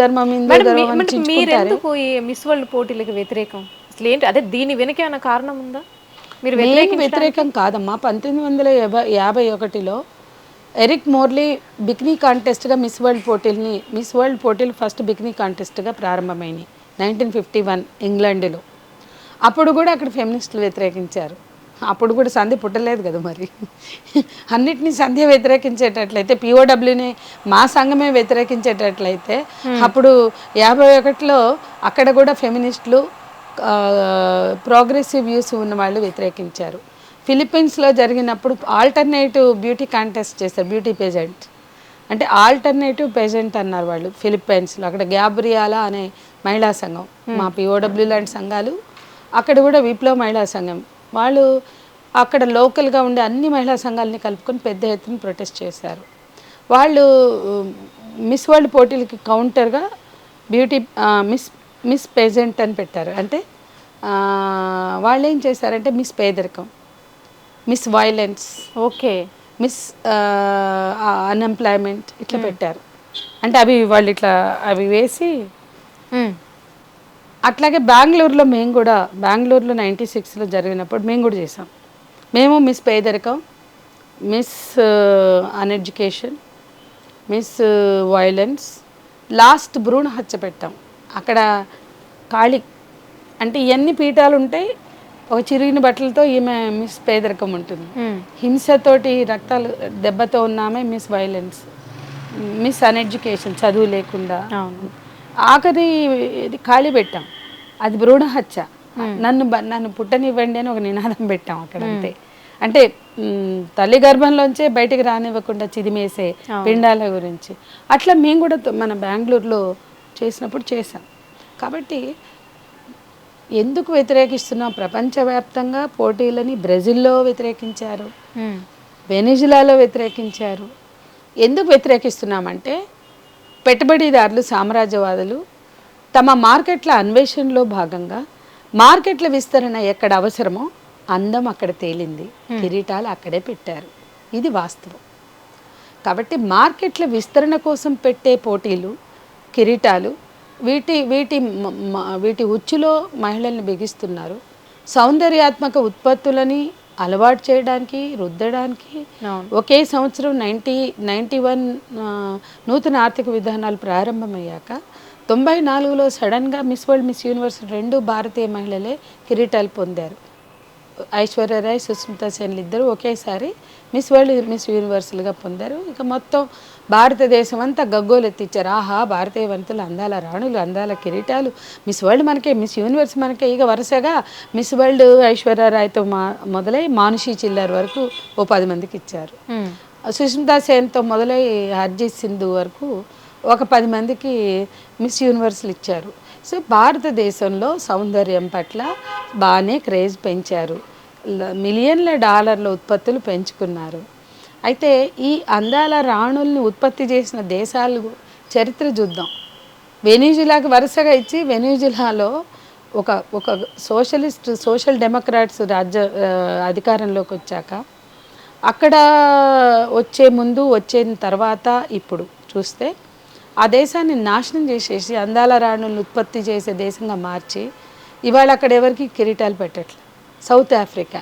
ధర్మం హిందూ మేడం ధర్మం మీ- అని మేడం, చించుకుంటారే. మీరెందుకు ఈ మిస్ వరల్డ్ పోటీలకు వ్యతిరేకం? అసలు ఏంటి? అదే దీని వెనక ఏమైనా కారణం ఉందా? మీరు వ్యతిరేకం కాదమ్మా. పంతొమ్మిది వందల యాభై యాభై ఒకటిలో ఎరిక్ మోర్లీ బిక్నీ కాంటెస్ట్గా మిస్ వరల్డ్ పోటీల్ని మిస్ వరల్డ్ పోటీలు ఫస్ట్ బిక్నీ కాంటెస్ట్గా ప్రారంభమైనవి నైన్టీన్ ఫిఫ్టీ వన్ ఇంగ్లాండ్లో. అప్పుడు కూడా అక్కడ ఫెమినిస్టులు వ్యతిరేకించారు. అప్పుడు కూడా సంధి పుట్టలేదు కదా మరి. అన్నిటినీ సంధ్య వ్యతిరేకించేటట్లయితే పిఓడబ్ల్యూని మా సంఘమే వ్యతిరేకించేటట్లయితే అప్పుడు యాభై ఒకటిలో అక్కడ కూడా ఫెమినిస్టులు ప్రోగ్రెసివ్ వ్యూస్ ఉన్న వాళ్ళు వ్యతిరేకించారు. ఫిలిప్పీన్స్లో జరిగినప్పుడు ఆల్టర్నేటివ్ బ్యూటీ కాంటెస్ట్ చేశారు బ్యూటీ పేజెంట్ అంటే ఆల్టర్నేటివ్ పేజెంట్ అన్నారు వాళ్ళు ఫిలిప్పైన్స్లో అక్కడ గ్యాబ్రియాలా అనే మహిళా సంఘం మా పిఓడబ్ల్యూ లాంటి సంఘాలు అక్కడ కూడా విప్లవ మహిళా సంఘం. వాళ్ళు అక్కడ లోకల్గా ఉండే అన్ని మహిళా సంఘాలని కలుపుకొని పెద్ద ఎత్తున ప్రొటెస్ట్ చేశారు. వాళ్ళు మిస్ వరల్డ్ పోటీలకి కౌంటర్గా బ్యూటీ మిస్ మిస్ పేజెంట్ అని పెట్టారు. అంటే వాళ్ళు ఏం చేశారంటే మిస్ పేదరికం Miss violence okay. Miss unemployment ఇట్లా పెట్టారు. అంటే అవి వాళ్ళు ఇట్లా అవి వేసి అట్లాగే బెంగళూరులో మేము కూడా బెంగళూరులో నైంటీ సిక్స్లో జరిగినప్పుడు మేము కూడా చేసాం మేము మిస్ పేదరికం Miss uneducation Miss violence last భ్రూణ హత్య పెట్టాం. అక్కడ ఖాళీ అంటే ఎన్ని పీఠాలు ఉంటాయి ఒక చిరిగిన బట్టలతో ఈమె మిస్ పేదరికం ఉంటుంది. హింసతోటి రక్తాలు దెబ్బతో ఉన్నామే మిస్ వైలెన్స్ మిస్ అన్ఎడ్యుకేషన్ చదువు లేకుండా. ఆఖరి ఇది ఖాళీ పెట్టాం. అది భ్రూణ హత్య. నన్ను బ- నన్ను పుట్టనివ్వండి అని ఒక నినాదం పెట్టాం అక్కడ అంతే. అంటే తల్లి గర్భంలోంచే బయటికి రానివ్వకుండా చిదిమేసే పిండాల గురించి. అట్లా మేము కూడా మన బెంగళూరులో చేసినప్పుడు చేసాం కాబట్టి ఎందుకు వ్యతిరేకిస్తున్నాం? ప్రపంచవ్యాప్తంగా పోటీలని బ్రెజిల్లో వ్యతిరేకించారు. వెనిజులాలో వ్యతిరేకించారు. ఎందుకు వ్యతిరేకిస్తున్నామంటే పెట్టుబడిదారులు సామ్రాజ్యవాదులు తమ మార్కెట్ల అన్వేషణలో భాగంగా మార్కెట్ల విస్తరణ ఎక్కడ అవసరమో అందం అక్కడ తేలింది. కిరీటాలు అక్కడే పెట్టారు. ఇది వాస్తవం. కాబట్టి మార్కెట్ల విస్తరణ కోసం పెట్టే పోటీలు కిరీటాలు వీటి వీటి వీటి ఉచ్చులో మహిళల్ని బిగిస్తున్నారు. సౌందర్యాత్మక ఉత్పత్తులని అలవాటు చేయడానికి రుద్దడానికి. ఒకే సంవత్సరం నైంటీ నైంటీ వన్ నూతన ఆర్థిక విధానాలు ప్రారంభమయ్యాక తొంభై నాలుగులో సడన్గా మిస్ వరల్డ్ మిస్ యూనివర్స్ రెండు భారతీయ మహిళలే కిరీటాలు పొందారు. ఐశ్వర్యరాయ్ సుస్మితా సేన్లు ఇద్దరు ఒకేసారి మిస్ వరల్డ్ మిస్ యూనివర్సల్గా పొందారు. ఇక మొత్తం భారతదేశం అంతా గగ్గోలు ఎత్తిచ్చారు ఆహా భారతీయ వంతులు అందాల రాణులు అందాల కిరీటాలు. మిస్ వరల్డ్ మనకే మిస్ యూనివర్స్ మనకే. ఇక వరుసగా మిస్ వరల్డ్ ఐశ్వర్యరాయ్తో మా మొదలై మానుషి చిల్లర్ వరకు ఓ పది మందికి ఇచ్చారు. సుష్మితా సేన్తో మొదలై హర్జీత్ సింధు వరకు ఒక పది మందికి మిస్ యూనివర్స్లు ఇచ్చారు. సో భారతదేశంలో సౌందర్యం పట్ల బాగానే క్రేజ్ పెంచారు. మిలియన్ల డాలర్ల ఉత్పత్తులు పెంచుకున్నారు. అయితే ఈ అందాల రాణుల్ని ఉత్పత్తి చేసిన దేశాలు చరిత్ర చూద్దాం. వెనిజులాకి వరుసగా ఇచ్చి వెనిజులాలో ఒక ఒక సోషలిస్ట్ సోషల్ డెమోక్రాట్స్ రాజ్య అధికారంలోకి వచ్చాక అక్కడ వచ్చే ముందు వచ్చిన తర్వాత ఇప్పుడు చూస్తే ఆ దేశాన్ని నాశనం చేసేసి అందాల రాణులను ఉత్పత్తి చేసే దేశంగా మార్చి ఇవాళ అక్కడ ఎవరికి కిరీటాలు పెట్టట్లే. South Africa.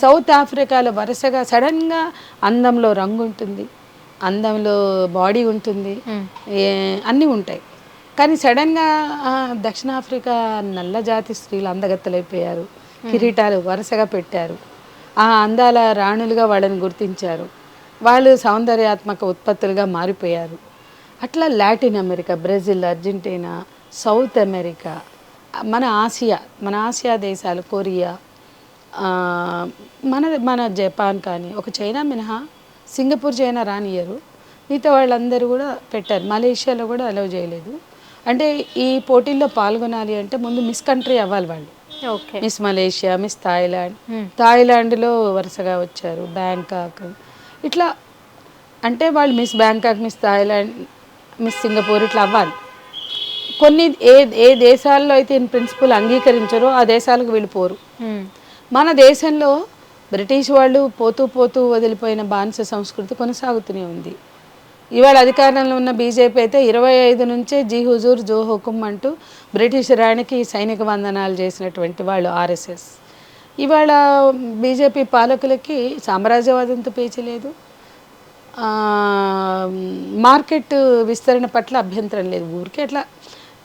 సౌత్ ఆఫ్రికాలో వరుసగా సడన్గా అందంలో రంగు ఉంటుంది అందంలో బాడీ ఉంటుంది అన్నీ ఉంటాయి. కానీ సడన్గా దక్షిణాఫ్రికా నల్ల జాతి స్త్రీలు అందగత్తలైపోయారు కిరీటాలు వరుసగా పెట్టారు. ఆ అందాల రాణులుగా వాళ్ళని గుర్తించారు. వాళ్ళు సౌందర్యాత్మక ఉత్పత్తులుగా మారిపోయారు. అట్లా Latin America Brazil Argentina South America మన ఆసియా మన ఆసియా దేశాలు కొరియా మన మన జపాన్ కానీ ఒక చైనా మినహా సింగపూర్ చైనా రానియరు మిగతా వాళ్ళందరూ కూడా పెట్టారు. మలేషియాలో కూడా అలౌ చేయలేదు. అంటే ఈ పోటీల్లో పాల్గొనాలి అంటే ముందు మిస్ కంట్రీ అవ్వాలి వాళ్ళు. Okay. Miss Malaysia Miss Thailand. థాయిలాండ్లో వరుసగా వచ్చారు బ్యాంకాక్. ఇట్లా అంటే వాళ్ళు Miss Bangkok Miss Thailand Miss Singapore ఇట్లా అవ్వాలి. కొన్ని ఏ ఏ దేశాల్లో అయితే ఇన్ ప్రిన్సిపల్ అంగీకరించారో ఆ దేశాలకు వెళ్ళిపోరు మన దేశంలో బ్రిటిష్ వాళ్ళు పోతూ పోతూ వదిలిపోయిన బానిస సంస్కృతి కొనసాగుతూనే ఉంది. ఇవాళ అధికారంలో ఉన్న బీజేపీ అయితే ఇరవై ఐదు నుంచే జీ హుజూర్ జో హుకుం అంటూ బ్రిటిష్ రాణికి సైనిక వందనాలు చేసినటువంటి వాళ్ళు ఆర్ఎస్ఎస్. ఇవాళ బీజేపీ పాలకులకి సామ్రాజ్యవాదంతో పేచీ లేదు. మార్కెట్ విస్తరణ పట్ల అభ్యంతరం లేదు. ఊరికే అట్లా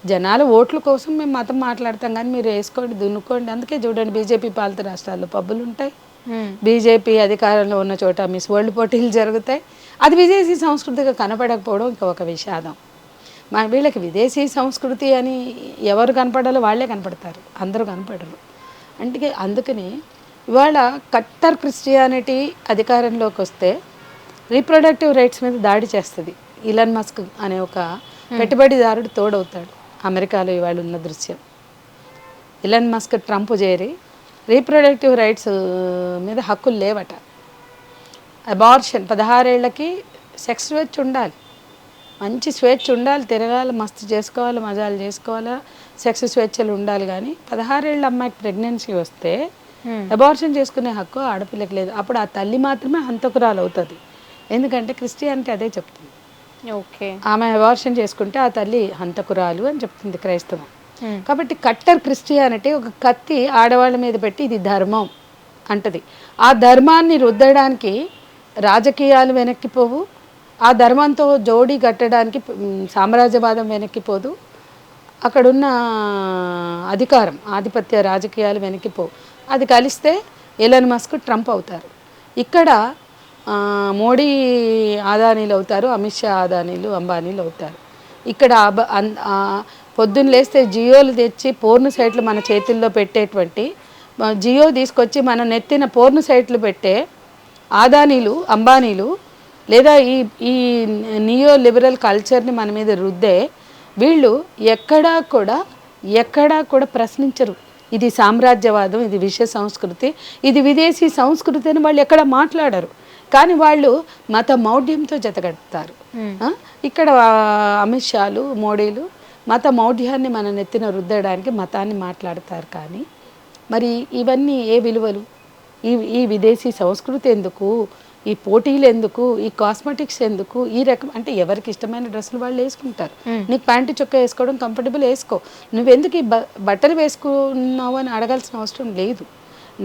జనాల ఓట్ల కోసం మేము మతం మాట్లాడతాం. కానీ మీరు వేసుకోండి దున్నుకోండి. అందుకే చూడండి బీజేపీ పాలిత రాష్ట్రాల్లో పబ్బులు ఉంటాయి. బీజేపీ అధికారంలో ఉన్న చోట మిస్ వరల్డ్ పోటీలు జరుగుతాయి. అది విదేశీ సంస్కృతిగా కనపడకపోవడం ఇంకా ఒక విషాదం. మా వీళ్ళకి విదేశీ సంస్కృతి అని ఎవరు కనపడాలో వాళ్ళే కనపడతారు. అందరూ కనపడరు. అంటే అందుకని ఇవాళ కట్టర్ క్రిస్టియానిటీ అధికారంలోకి వస్తే రీప్రొడక్టివ్ రైట్స్ మీద దాడి చేస్తుంది. ఇలన్ మస్క్ అనే ఒక పెట్టుబడిదారుడు తోడవుతాడు అమెరికాలో ఇవాళ ఉన్న దృశ్యం. ఇలన్ మస్క్ ట్రంప్ చేరి రీప్రొడక్టివ్ రైట్స్ మీద హక్కులు లేవట. అబార్షన్ పదహారేళ్ళకి సెక్స్ స్వేచ్ఛ ఉండాలి. మంచి స్వేచ్ఛ ఉండాలి తిరగాలి మస్తు చేసుకోవాలి మజాలు చేసుకోవాలా సెక్స్ స్వేచ్ఛలు ఉండాలి కానీ పదహారేళ్ళ అమ్మాయికి ప్రెగ్నెన్సీ వస్తే అబార్షన్ చేసుకునే హక్కు ఆడపిల్లకి లేదు. అప్పుడు ఆ తల్లి మాత్రమే హంతకురాలు అవుతుంది ఎందుకంటే క్రిస్టియానిటీ అదే చెప్తుంది. ఓకే. ఆమె అబార్షన్ చేసుకుంటే ఆ తల్లి హంతకురాలు అని చెప్తుంది క్రైస్తవం. కాబట్టి కట్టర్ క్రిస్టియానిటీ ఒక కత్తి ఆడవాళ్ళ మీద పెట్టి ఇది ధర్మం అంటది. ఆ ధర్మాన్ని రుద్దడానికి రాజకీయాలు వెనక్కిపోవు ఆ ధర్మంతో జోడీ కట్టడానికి సామ్రాజ్యవాదం వెనక్కిపోదు అక్కడున్న అధికారం ఆధిపత్య రాజకీయాలు వెనక్కిపోవు అది కలిస్తే ఎలన్ మస్క్ ట్రంప్ అవుతారు. ఇక్కడ మోడీ ఆదానీలు అవుతారు అమిత్ షా ఆదానీలు అంబానీలు అవుతారు. ఇక్కడ అబ పొద్దున్న లేస్తే జియోలు తెచ్చి పోర్ను సైట్లు మన చేతుల్లో పెట్టేటువంటి జియో తీసుకొచ్చి మనం నెత్తిన పోర్ను సైట్లు పెట్టే ఆదానీలు అంబానీలు లేదా ఈ ఈ నియో లిబరల్ కల్చర్ని మన మీద రుద్దే వీళ్ళు ఎక్కడా కూడా ఎక్కడా కూడా ప్రశ్నించరు. ఇది సామ్రాజ్యవాదం ఇది విశ్వ సంస్కృతి ఇది విదేశీ సంస్కృతి అని వాళ్ళు ఎక్కడ మాట్లాడరు. కానీ వాళ్ళు మత మౌఢ్యంతో జతగడతారు? ఇక్కడ అమిత్ షాలు మోడీలు మత మౌఢ్యాన్ని మన నెత్తిన రుద్దడానికి మతాన్ని మాట్లాడతారు కానీ మరి ఇవన్నీ ఏ విలువలు? ఈ ఈ విదేశీ సంస్కృతి ఎందుకు? ఈ పోటీలు ఎందుకు? ఈ కాస్మెటిక్స్ ఎందుకు? ఈ రకం అంటే ఎవరికి ఇష్టమైన డ్రెస్సులు వాళ్ళు వేసుకుంటారు. నీకు ప్యాంటు చొక్కా వేసుకోవడం కంఫర్టబుల్ వేసుకో. నువ్వెందుకు ఈ బట్టలు వేసుకున్నావు అని అడగాల్సిన అవసరం లేదు.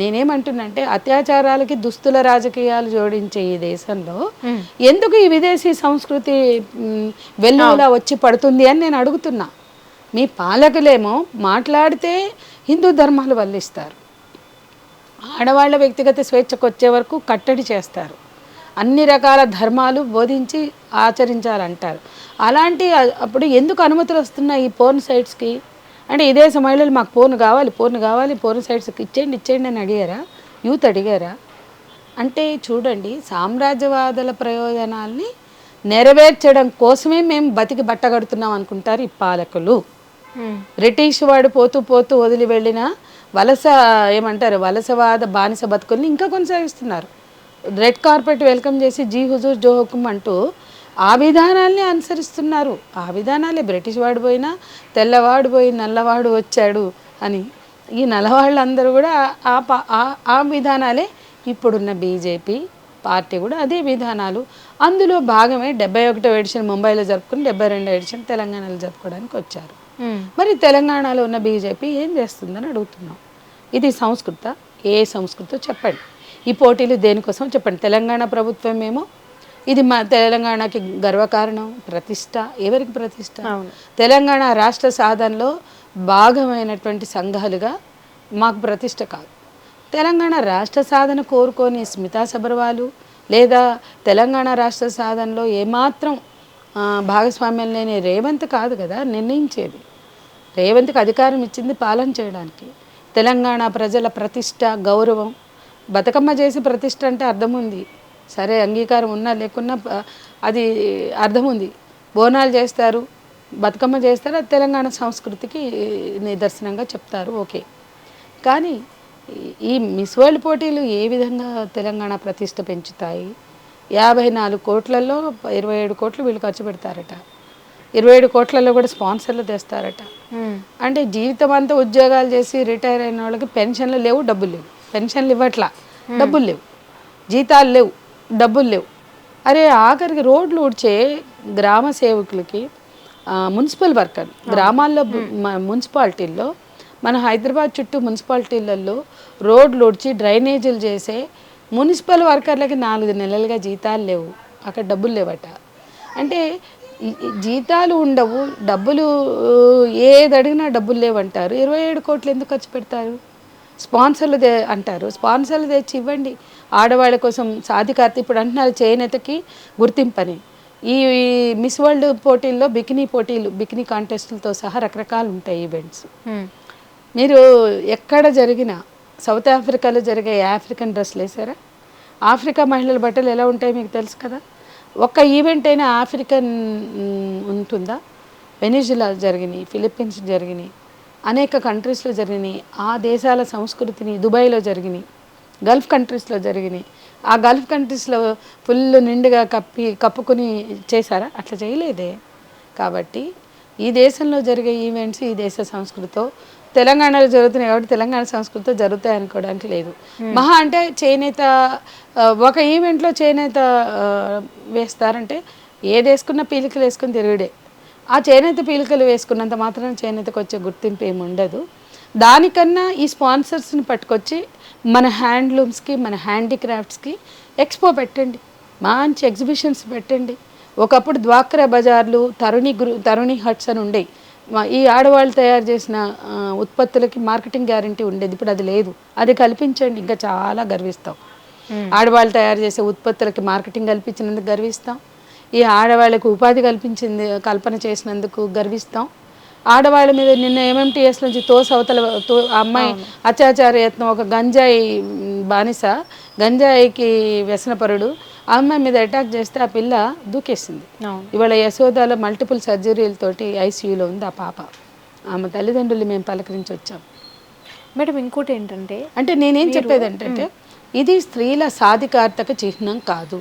నేనేమంటున్నంటే అత్యాచారాలకి దుస్తుల రాజకీయాలు జోడించే ఈ దేశంలో ఎందుకు ఈ విదేశీ సంస్కృతి వెల్లువలా వచ్చి పడుతుంది అని నేను అడుగుతున్నా. మీ పాలకులేమో మాట్లాడితే హిందూ ధర్మాలు వల్లిస్తారు. ఆడవాళ్ళ వ్యక్తిగత స్వేచ్ఛకు వచ్చే వరకు కట్టడి చేస్తారు. అన్ని రకాల ధర్మాలు బోధించి ఆచరించాలంటారు. అలాంటి అప్పుడు ఎందుకు అనుమతులు వస్తున్నాయి ఈ పోర్న్ సైట్స్కి? అంటే ఇదే మహిళలు మాకు పోర్న్ కావాలి పోర్న్ కావాలి పోర్న్ సైట్స్కి ఇచ్చేయండి ఇచ్చేయండి అని అడిగారా? యూత్ అడిగారా? అంటే చూడండి సామ్రాజ్యవాదుల ప్రయోజనాల్ని నెరవేర్చడం కోసమే మేము బతికి బట్టగడుతున్నాం అనుకుంటారు ఈ పాలకులు. బ్రిటిష్ వాడు పోతూ పోతూ వదిలి వెళ్ళిన వలస ఏమంటారు వలసవాద బానిస బతుకుల్ని ఇంకా కొనసాగిస్తున్నారు. రెడ్ కార్పెట్ వెల్కమ్ చేసి జీ హుజూర్ జో హుకుం అంటూ ఆ విధానాల్ని అనుసరిస్తున్నారు. ఆ విధానాలే బ్రిటిష్ వాడు పోయినా తెల్లవాడు పోయి నల్లవాడు వచ్చాడు అని. ఈ నల్లవాళ్ళందరూ కూడా ఆ ఆ విధానాలే ఇప్పుడున్న బీజేపీ పార్టీ కూడా అదే విధానాలు. అందులో భాగమే డెబ్బై ఒకటో ఎడిషన్ ముంబైలో జరుపుకుని డెబ్బై రెండో ఎడిషన్ తెలంగాణలో జరుపుకోవడానికి వచ్చారు. మరి తెలంగాణలో ఉన్న బీజేపీ ఏం చేస్తుందని అడుగుతున్నాం. ఇది సంస్కృత? ఏ సంస్కృతో? చెప్పండి. ఈ పోటీలు దేనికోసం? చెప్పండి. తెలంగాణ ప్రభుత్వం ఏమో ఇది మా తెలంగాణకి గర్వకారణం ప్రతిష్ట ఎవరికి ప్రతిష్ట? తెలంగాణ రాష్ట్ర సాధనలో భాగమైనటువంటి సంఘాలుగా మాకు ప్రతిష్ట కాదు. తెలంగాణ రాష్ట్ర సాధన కోరుకొని స్మితా సబర్వాలు లేదా తెలంగాణ రాష్ట్ర సాధనలో ఏమాత్రం భాగస్వామ్యం లేని రేవంత్ కాదు కదా నిర్ణయించేది. రేవంత్కి అధికారం ఇచ్చింది పాలన చేయడానికి. తెలంగాణ ప్రజల ప్రతిష్ట గౌరవం బతుకమ్మ చేసి ప్రతిష్ట అంటే అర్థం ఉంది సరే అంగీకారం ఉన్నా లేకున్నా అది అర్థం ఉంది బోనాలు చేస్తారు బతుకమ్మ చేస్తారు అది తెలంగాణ సంస్కృతికి నిదర్శనంగా చెప్తారు ఓకే. కానీ ఈ- ఈ మిస్ వరల్డ్ పోటీలు ఏ విధంగా తెలంగాణ ప్రతిష్ట పెంచుతాయి? యాభై నాలుగు కోట్లలో ఇరవై ఏడు కోట్లు వీళ్ళు ఖర్చు పెడతారట. ఇరవై ఏడు కోట్లలో కూడా స్పాన్సర్లు తెస్తారట. అంటే జీవితం అంతా ఉద్యోగాలు చేసి రిటైర్ అయిన వాళ్ళకి పెన్షన్లు లేవు డబ్బులు లేవు. పెన్షన్లు ఇవ్వట్లా. డబ్బులు లేవు. జీతాలు లేవు. డబ్బులు లేవు. అరే ఆఖరికి రోడ్లు ఊడ్చే గ్రామ సేవకులకి మున్సిపల్ వర్కర్ గ్రామాల్లో మున్సిపాలిటీల్లో మన హైదరాబాద్ చుట్టూ మున్సిపాలిటీలలో రోడ్లు ఊడ్చి డ్రైనేజీలు చేసే మున్సిపల్ వర్కర్లకి నాలుగు నెలలుగా జీతాలు లేవు. అక్కడ డబ్బులు లేవట. అంటే జీతాలు ఉండవు డబ్బులు ఏది అడిగినా డబ్బులు లేవంటారు. ఇరవై ఏడు కోట్లు ఎందుకు ఖర్చు పెడతారు? స్పాన్సర్లు అంటారు. స్పాన్సర్లు తెచ్చి ఇవ్వండి. ఆడవాళ్ళ కోసం సాధికారత ఇప్పుడు అంటున్నారు చేనేతకి గుర్తింపని. ఈ మిస్ వరల్డ్ పోటీల్లో బికినీ పోటీలు బికినీ కాంటెస్టులతో సహా రకరకాలు ఉంటాయి ఈవెంట్స్. మీరు ఎక్కడ జరిగినా సౌత్ ఆఫ్రికాలో జరిగే ఆఫ్రికన్ డ్రెస్లు వేసారా ఆఫ్రికా మహిళల బట్టలు ఎలా ఉంటాయి మీకు తెలుసు కదా? ఒక్క ఈవెంట్ అయినా ఆఫ్రికన్ ఉంటుందా? వెనిజులా జరిగినాయి ఫిలిప్పీన్స్ జరిగినాయి అనేక కంట్రీస్లో జరిగినాయి ఆ దేశాల సంస్కృతిని దుబాయ్లో జరిగినాయి. గల్ఫ్ కంట్రీస్లో జరిగినాయి. ఆ గల్ఫ్ కంట్రీస్లో ఫుల్ నిండుగా కప్పి కప్పుకొని చేశారా? అట్లా చేయలేదే. కాబట్టి ఈ దేశంలో జరిగే ఈవెంట్స్ ఈ దేశ సంస్కృతితో తెలంగాణలో జరుగుతున్నాయి కాబట్టి తెలంగాణ సంస్కృతితో జరుగుతాయి అనుకోవడానికి లేదు. మహా అంటే చేనేత ఒక ఈవెంట్లో చేనేత వేస్తారంటే ఏది వేసుకున్న పీలికలు వేసుకుని తిరుగుడే. ఆ చేనేత పీలికలు వేసుకున్నంత మాత్రం చేనేతకు వచ్చే గుర్తింపు ఏమి ఉండదు దానికన్నా ఈ స్పాన్సర్స్ని పట్టుకొచ్చి మన హ్యాండ్లూమ్స్కి మన హ్యాండీక్రాఫ్ట్స్కి ఎక్స్పో పెట్టండి. మంచి ఎగ్జిబిషన్స్ పెట్టండి. ఒకప్పుడు ద్వాక్రా బజార్లు తరుణి గురు తరుణి హట్స్ అని ఉండేవి ఈ ఆడవాళ్ళు తయారు చేసిన ఉత్పత్తులకి మార్కెటింగ్ గ్యారంటీ ఉండేది. ఇప్పుడు అది లేదు. అది కల్పించండి. ఇంకా చాలా గర్విస్తాం. ఆడవాళ్ళు తయారు చేసే ఉత్పత్తులకి మార్కెటింగ్ కల్పించినందుకు గర్విస్తాం. ఈ ఆడవాళ్ళకి ఉపాధి కల్పించింది కల్పన చేసినందుకు గర్విస్తాం. ఆడవాళ్ళ మీద నిన్న ఎంఎంటీఎస్ నుంచి తోస్ అవతల తో అమ్మాయి అత్యాచార యత్నం ఒక గంజాయి బానిస గంజాయికి వ్యసనపరుడు. ఆ అమ్మాయి మీద అటాక్ చేస్తే ఆ పిల్ల దూకేసింది. ఇవాళ యశోదాలో మల్టిపుల్ సర్జరీలతోటి ఐసీయూలో ఉంది ఆ పాప. ఆమె తల్లిదండ్రులు మేము పలకరించి వచ్చాం. మేడం ఇంకోటి ఏంటంటే అంటే నేనేం చెప్పేది ఏంటంటే ఇది స్త్రీల సాధికారతకు చిహ్నం కాదు.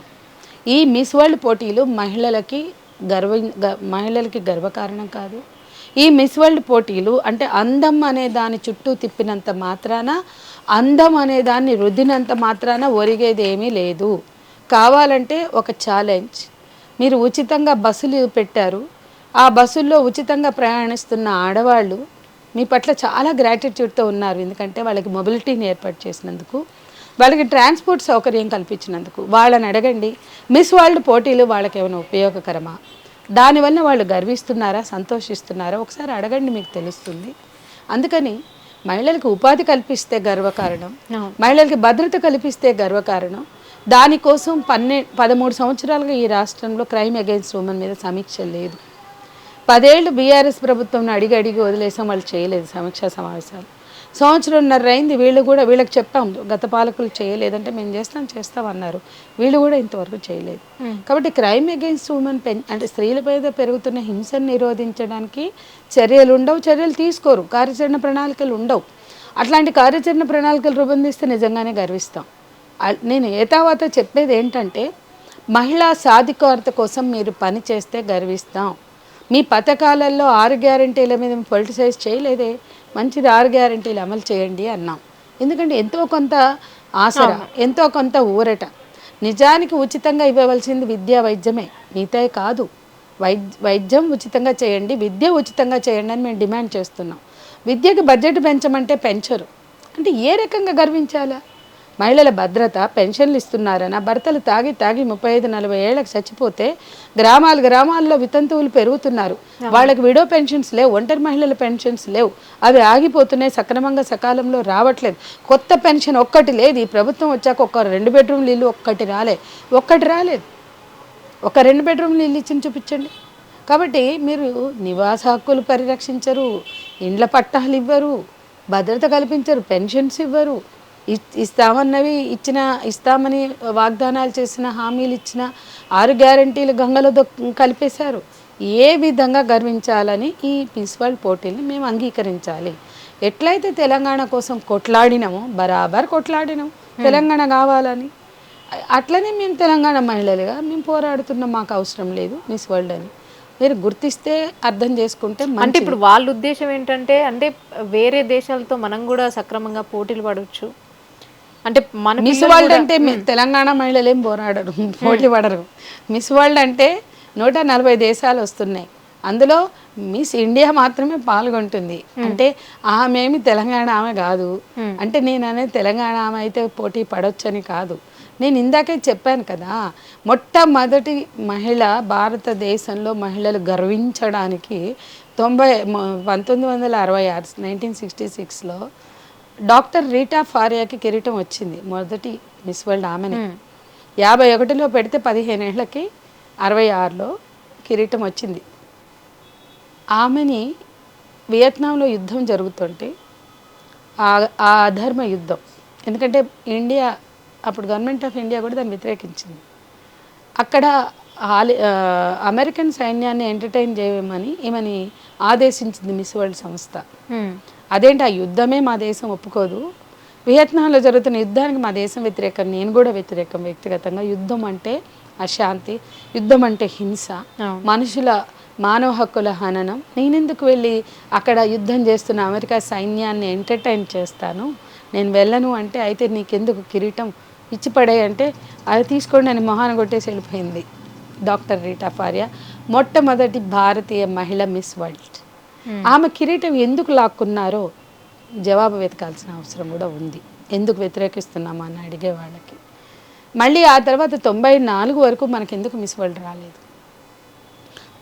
ఈ మిస్ వరల్డ్ పోటీలు మహిళలకి గర్వ మహిళలకి గర్వకారణం కాదు. ఈ మిస్ వరల్డ్ పోటీలు అంటే అందం అనే దాని చుట్టూ తిప్పినంత మాత్రాన అందం అనే దాన్ని రుద్దినంత మాత్రాన ఒరిగేది ఏమీ లేదు. కావాలంటే ఒక ఛాలెంజ్ మీరు ఉచితంగా బస్సులు పెట్టారు. ఆ బస్సుల్లో ఉచితంగా ప్రయాణిస్తున్న ఆడవాళ్ళు మీ పట్ల చాలా గ్రాటిట్యూడ్తో ఉన్నారు. ఎందుకంటే వాళ్ళకి మొబిలిటీని ఏర్పాటు చేసినందుకు వాళ్ళకి ట్రాన్స్పోర్ట్ సౌకర్యం కల్పించినందుకు. వాళ్ళని అడగండి. మిస్ వరల్డ్ పోటీలు వాళ్ళకి ఏమైనా ఉపయోగకరమా? దానివల్ల వాళ్ళు గర్విస్తున్నారా సంతోషిస్తున్నారా? ఒకసారి అడగండి మీకు తెలుస్తుంది. అందుకని మహిళలకు ఉపాధి కల్పిస్తే గర్వకారణం. మహిళలకి భద్రత కల్పిస్తే గర్వకారణం. దానికోసం పన్నె పదమూడు సంవత్సరాలుగా ఈ రాష్ట్రంలో క్రైమ్ అగైన్స్ ఉమెన్ మీద సమీక్ష లేదు. పదేళ్ళు బీఆర్ఎస్ ప్రభుత్వం అడిగి అడిగి వదిలేసాం వాళ్ళు చేయలేదు సమీక్షా సమావేశాలు. సంవత్సరంన్నర అయింది వీళ్ళు కూడా వీళ్ళకి చెప్పాం గత పాలకులు చేయలేదంటే మేము చేస్తాం చేస్తాం అన్నారు వీళ్ళు కూడా ఇంతవరకు చేయలేదు. కాబట్టి క్రైమ్ అగైన్స్ ఉమెన్ పెన్ అంటే స్త్రీల మీద పెరుగుతున్న హింసను నిరోధించడానికి చర్యలు ఉండవు చర్యలు తీసుకోరు కార్యాచరణ ప్రణాళికలు ఉండవు. అట్లాంటి కార్యాచరణ ప్రణాళికలు రూపొందిస్తే నిజంగానే గర్విస్తాం. నేను ఏతావాత చెప్పేది ఏంటంటే మహిళా సాధికారత కోసం మీరు పని చేస్తే గర్విస్తాం. మీ పథకాలలో ఆరు గ్యారంటీల మీద పొలిటిసైజ్ చేయలేదే. మంచిది ఆరు గ్యారంటీలు అమలు చేయండి అన్నాం. ఎందుకంటే ఎంతో కొంత ఆసరా ఎంతో కొంత ఊరట. నిజానికి ఉచితంగా ఇవ్వవలసింది విద్యా వైద్యమే. మిగతాయి కాదు. వైద్య వైద్యం ఉచితంగా చేయండి విద్య ఉచితంగా చేయండి అని మేము డిమాండ్ చేస్తున్నాం. విద్యకి బడ్జెట్ పెంచమంటే పెంచరు. అంటే ఏ రకంగా గర్వించాలా? మహిళల భద్రత పెన్షన్లు ఇస్తున్నారన భర్తలు తాగి తాగి ముప్పై ఐదు నలభై ఏళ్ళకి చచ్చిపోతే గ్రామాలు గ్రామాల్లో వితంతువులు పెరుగుతున్నారు. వాళ్ళకి విడో పెన్షన్స్ లేవు ఒంటరి మహిళల పెన్షన్స్ లేవు. అవి ఆగిపోతున్నాయి సక్రమంగా సకాలంలో రావట్లేదు. కొత్త పెన్షన్ ఒక్కటి లేదు. ఈ ప్రభుత్వం వచ్చాక ఒక్క రెండు బెడ్రూమ్లు ఇల్లు ఒక్కటి రాలే. ఒక్కటి రాలేదు. ఒక రెండు బెడ్రూమ్లు ఇల్లు ఇచ్చి చూపించండి. కాబట్టి మీరు నివాస హక్కులు పరిరక్షించరు ఇండ్ల పట్టాలు ఇవ్వరు భద్రత కల్పించరు పెన్షన్స్ ఇవ్వరు. ఇస్తామన్నవి ఇచ్చిన ఇస్తామని వాగ్దానాలు చేసిన హామీలు ఇచ్చిన ఆరు గ్యారంటీలు గంగలో కలిపేశారు. ఏ విధంగా గర్వించాలని ఈ ప్రిన్సిపల్ పోటీల్ని మేము అంగీకరించాలి. ఎట్లయితే తెలంగాణ కోసం కొట్లాడినామో బరాబర్ కొట్లాడినాం. తెలంగాణ కావాలని. అట్లనే మేము తెలంగాణ మహిళలుగా మేము పోరాడుతున్నాం మాకు అవసరం లేదు మిస్ వరల్డ్ అని. మీరు గుర్తిస్తే అర్థం చేసుకుంటే అంటే ఇప్పుడు వాళ్ళ ఉద్దేశం ఏంటంటే అంటే వేరే దేశాలతో మనం కూడా సక్రమంగా పోటీలు పడవచ్చు. అంటే మన మిస్ వరల్డ్ అంటే తెలంగాణ మహిళలు ఏం పోరాడరు పోటీ పడరు. మిస్ వరల్డ్ అంటే నూట నలభై దేశాలు వస్తున్నాయి. అందులో మిస్ ఇండియా మాత్రమే పాల్గొంటుంది. అంటే ఆమె ఏమి తెలంగాణ ఆమె కాదు. అంటే నేను అనేది తెలంగాణ ఆమె అయితే పోటీ పడొచ్చని కాదు. నేను ఇందాకే చెప్పాను కదా మొట్టమొదటి మహిళ భారతదేశంలో మహిళలు గర్వించడానికి తొంభై పంతొమ్మిది వందల అరవై ఆరు నైన్టీన్ సిక్స్టీ సిక్స్లో డాక్టర్ రీటా ఫారియాకి కిరీటం వచ్చింది. మొదటి మిస్ వరల్డ్ ఆమెని. యాభై ఒకటిలో పెడితే పదిహేను ఏళ్ళకి అరవై ఆరులో కిరీటం వచ్చింది. ఆమెని వియత్నాంలో యుద్ధం జరుగుతుంటే ఆ- అధర్మ యుద్ధం. ఎందుకంటే ఇండియా అప్పుడు గవర్నమెంట్ ఆఫ్ ఇండియా కూడా దాన్ని వ్యతిరేకించింది. అక్కడ ఆ, అమెరికన్ సైన్యాన్ని ఎంటర్టైన్ చేయమని ఈమెని ఆదేశించింది మిస్ వరల్డ్ సంస్థ. అదేంటి ఆ యుద్ధమే మా దేశం ఒప్పుకోదు. వియత్నాంలో జరుగుతున్న యుద్ధానికి మా దేశం వ్యతిరేకం నేను కూడా వ్యతిరేకం వ్యక్తిగతంగా. యుద్ధం అంటే అశాంతి యుద్ధం అంటే హింస. మనుషుల మానవ హక్కుల హననం. నేనెందుకు వెళ్ళి అక్కడ యుద్ధం చేస్తున్న అమెరికా సైన్యాన్ని ఎంటర్టైన్ చేస్తాను? నేను వెళ్ళను అంటే అయితే నీకెందుకు కిరీటం? ఇచ్చి పడే అంటే అది తీసుకోండి అని మొహాన కొట్టేసి వెళ్ళిపోయింది డాక్టర్ రీటా ఫారియా మొట్టమొదటి భారతీయ మహిళ మిస్ వరల్డ్. ఆమె కిరీటం ఎందుకు లాక్కున్నారో జవాబు వెతకాల్సిన అవసరం కూడా ఉంది. ఎందుకు వ్యతిరేకిస్తున్నామా అని అడిగే వాళ్ళకి. మళ్ళీ ఆ తర్వాత తొంభై నాలుగు వరకు మనకి ఎందుకు మిస్ వరల్డ్ రాలేదు.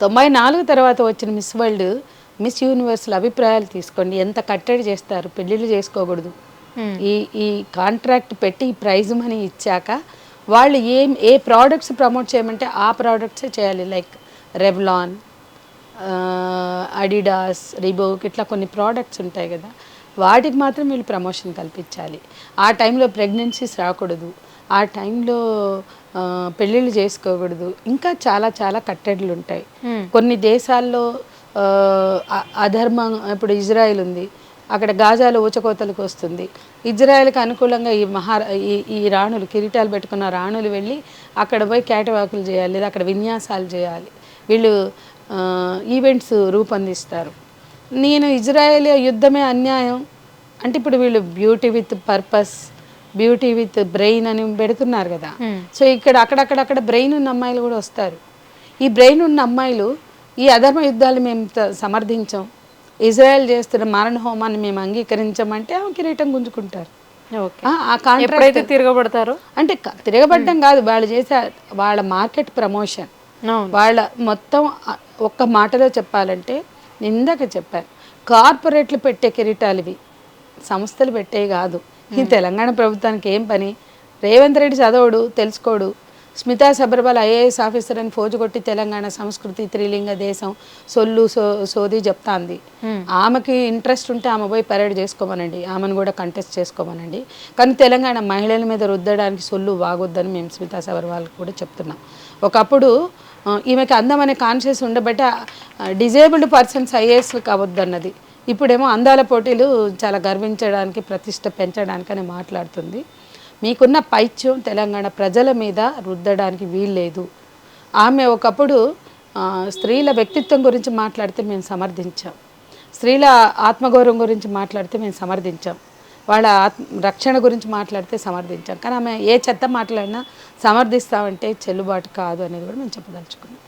తొంభై నాలుగు తర్వాత వచ్చిన మిస్ వరల్డ్ మిస్ యూనివర్స్ల అభిప్రాయాలు తీసుకోండి. ఎంత కట్టడి చేస్తారు పెళ్ళిళ్ళు చేసుకోకూడదు. Hmm. ఈ ఈ కాంట్రాక్ట్ పెట్టి ఈ ప్రైజ్ మనీ ఇచ్చాక వాళ్ళు ఏం ఏ ప్రోడక్ట్స్ ప్రమోట్ చేయమంటే ఆ ప్రోడక్ట్సే చేయాలి. లైక్ రెవ్లాన్ అడిడాస్ రిబోక్ ఇట్లా కొన్ని ప్రోడక్ట్స్ ఉంటాయి కదా వాటికి మాత్రం వీళ్ళు ప్రమోషన్ కల్పించాలి. ఆ టైంలో ప్రెగ్నెన్సీస్ రాకూడదు. ఆ టైంలో పెళ్ళిళ్ళు చేసుకోకూడదు. ఇంకా చాలా చాలా కట్టడిలు ఉంటాయి. కొన్ని దేశాల్లో అధర్మం ఇప్పుడు ఇజ్రాయెల్ ఉంది. అక్కడ గాజాలో ఊచకోతలకు వస్తుంది. ఇజ్రాయెల్కి అనుకూలంగా ఈ మహా ఈ ఈ రాణులు కిరీటాలు పెట్టుకున్న రాణులు వెళ్ళి అక్కడ పోయి కేటవాకులు చేయాలి లేదా అక్కడ విన్యాసాలు చేయాలి. వీళ్ళు ఈవెంట్స్ రూపొందిస్తారు. నేను ఇజ్రాయెల్ యుద్ధమే అన్యాయం. అంటే ఇప్పుడు వీళ్ళు beauty with purpose beauty with brain అని పెడుతున్నారు కదా. సో ఇక్కడ అక్కడక్కడక్కడ బ్రెయిన్ ఉన్న అమ్మాయిలు కూడా వస్తారు. ఈ బ్రెయిన్ ఉన్న అమ్మాయిలు ఈ అధర్మ యుద్ధాలు మేము సమర్థించాం. ఇజ్రాయెల్ చేస్తున్న మారణ హోమాన్ని మేము అంగీకరించామంటే ఆమె కిరీటం గుంజుకుంటారు. తిరగబడతారో? అంటే తిరగబడ్డం కాదు వాళ్ళు చేసే వాళ్ళ మార్కెట్ ప్రమోషన్ వాళ్ళ మొత్తం ఒక్క మాటలో చెప్పాలంటే నేను ఇందాక చెప్పాను కార్పొరేట్లు పెట్టే కిరీటాలు ఇవి. సంస్థలు పెట్టే కాదు. ఈ తెలంగాణ ప్రభుత్వానికి ఏం పని? రేవంత్ రెడ్డి చదవడు తెలుసుకోడు. స్మితా సబర్వాల్ ఐఏఎస్ ఆఫీసర్ అని ఫోజు కొట్టి తెలంగాణ సంస్కృతి త్రిలింగ దేశం సొల్లు సో సోది చెప్తాంది. ఆమెకి ఇంట్రెస్ట్ ఉంటే ఆమె పోయి పరేడ్ చేసుకోమనండి. ఆమెను కూడా కంటెస్ట్ చేసుకోమనండి. కానీ తెలంగాణ మహిళల మీద రుద్దడానికి సొల్లు వాగొద్దని మేము స్మితా సబర్వాల్ కూడా చెప్తున్నాం. ఒకప్పుడు ఈమెకి అందం అనే కాన్షియస్ ఉండబట్ట డిజేబుల్డ్ పర్సన్స్ ఐఏఎస్ కావద్దన్నది. ఇప్పుడేమో అందాల పోటీలు చాలా గర్వించడానికి ప్రతిష్ట పెంచడానికి అని మాట్లాడుతుంది. మీకున్న పైత్యం తెలంగాణ ప్రజల మీద రుద్దడానికి వీల్లేదు. ఆమె ఒకప్పుడు స్త్రీల వ్యక్తిత్వం గురించి మాట్లాడితే మేము సమర్థించాం. స్త్రీల ఆత్మగౌరవం గురించి మాట్లాడితే మేము సమర్థించాం. వాళ్ళ ఆత్మ రక్షణ గురించి మాట్లాడితే సమర్థించాం కానీ ఆమె ఏ చెత్త మాట్లాడినా సమర్థిస్తామంటే చెల్లుబాటు కాదు అనేది కూడా మేము చెప్పదలుచుకున్నాం.